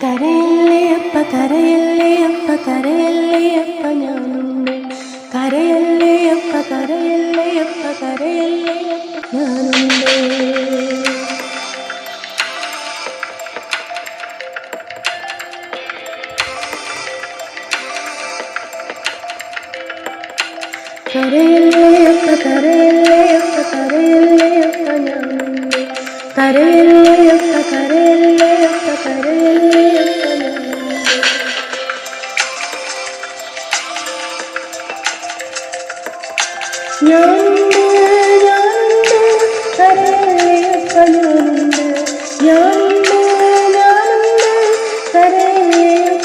കരയല്ലേ അപ്പ കരയല്ലേ അപ്പ കരയല്ലേ അപ്പ ഞാനുണ്ട് കരയല്ലേ അപ്പ കരയല്ലേ അപ്പ കരയല്ലേ അപ്പ ഞാനുണ്ട് കരയല്ലേ കരയല്ലേ കരയല്ലേ ഞാനുണ്ട് കരയല്ലേ കരയല്ലേ അപ്പ കരയല്ലേ ഞാനുണ്ട് കരയല്ലേ ഞാനുണ്ട് ഞാനുണ്ട് കരയല്ലേ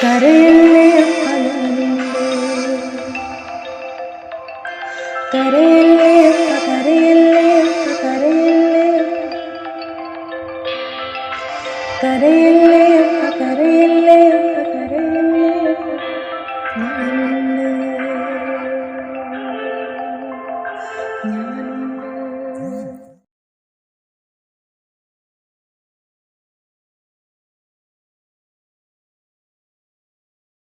കരയല്ലേ കരയല്ലേ കരയില്ലേ കരയല്ലേ. കരയല്ലേ കരയല്ലേ.